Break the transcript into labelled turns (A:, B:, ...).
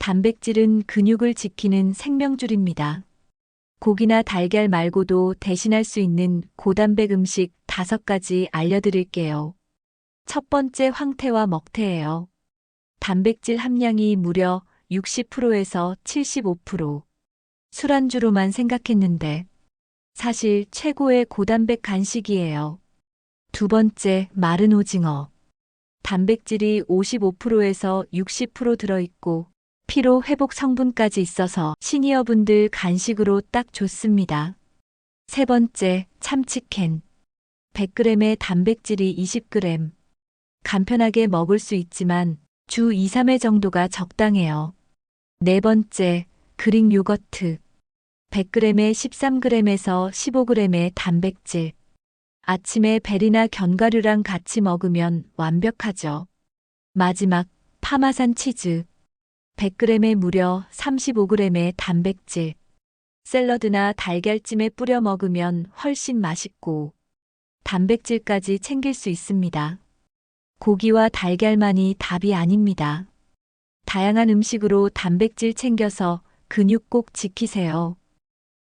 A: 단백질은 근육을 지키는 생명줄입니다. 고기나 달걀 말고도 대신할 수 있는 고단백 음식 다섯 가지 알려드릴게요. 첫 번째 황태와 먹태예요. 단백질 함량이 무려 60%에서 75%. 술안주로만 생각했는데 사실 최고의 고단백 간식이에요. 두 번째, 마른 오징어. 단백질이 55%에서 60% 들어있고 피로 회복 성분까지 있어서 시니어분들 간식으로 딱 좋습니다. 세 번째, 참치캔. 100g의 단백질이 20g. 간편하게 먹을 수 있지만 주 2, 3회 정도가 적당해요. 네 번째, 그릭 요거트. 100g에 13g에서 15g의 단백질. 아침에 베리나 견과류랑 같이 먹으면 완벽하죠. 마지막, 파마산 치즈. 100g에 무려 35g의 단백질. 샐러드나 달걀찜에 뿌려 먹으면 훨씬 맛있고, 단백질까지 챙길 수 있습니다. 고기와 달걀만이 답이 아닙니다. 다양한 음식으로 단백질 챙겨서 근육 꼭 지키세요.